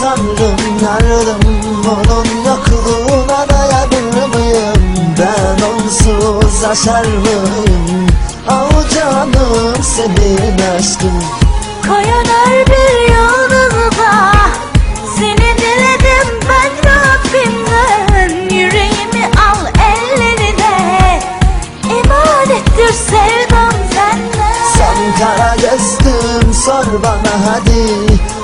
tanrım yardım Onun yokluğuna dayanır mıyım? Ben onsuz aşar mıyım? Ah canım senin aşkın. Koyan her bir yolunda Seni diledim ben Rabbimden. Yüreğimi al ellerine İbadettir sevdam senden sor bana hadi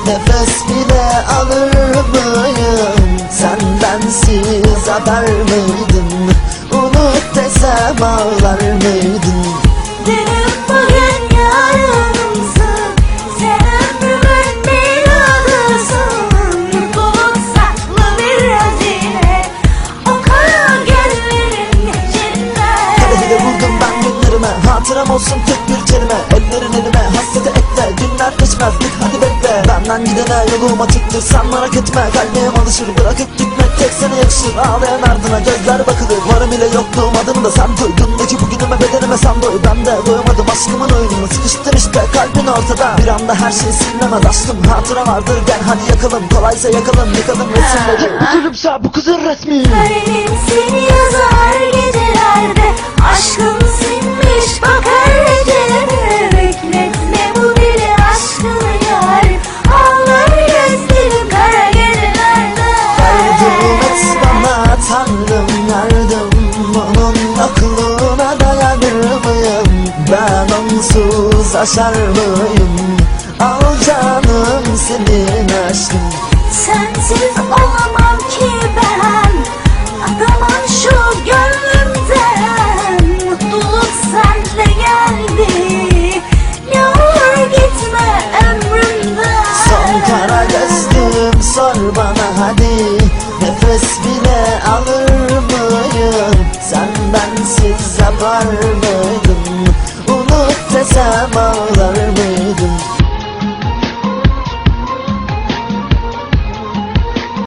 Nefes bile alır mıyım? Sen bensiz haber miydin? Unut desem ağlar mıydın? Benim bugün yarınımsın Sen ömrümün miladısın. Mutluluk saklı bir hazine O kara gözlerin içinde. Kadehi de vurdum ben günlerime Hatıram olsun tek bir kelime Ellerin elime Benden gidene yolum açıktır Sen merak etme kalbim alışır. Bırakıp gitmek tek sana yakışır. Ağlayan ardına gözler bakılır. Varım ile yokluğum adını da sen duydun Ne ki bugünüme bedenime sen doy. Ben de doyamadım aşkımın oyununu Sıkıştın işte kalbin ortada. Bir anda her şey silinemez aşkım. Hatıra vardır gel hadi yakalım. Kolaysa yakalım yıkalım. Resimleri. Bu gülümse bu kızın resmi. Kalbim seni yazar yardım Onun aklına dayanır mıyım Ben onsuz aşar mıyım? Al canım senin aşkın. Sensiz olamam ki ben. Adamın şu gönlümden. Mutluluk senle geldi. Ne olur gitme ömrümden. Son kara gözlüm sor bana hadi. Nefes bile alır Unutsam ağlarım.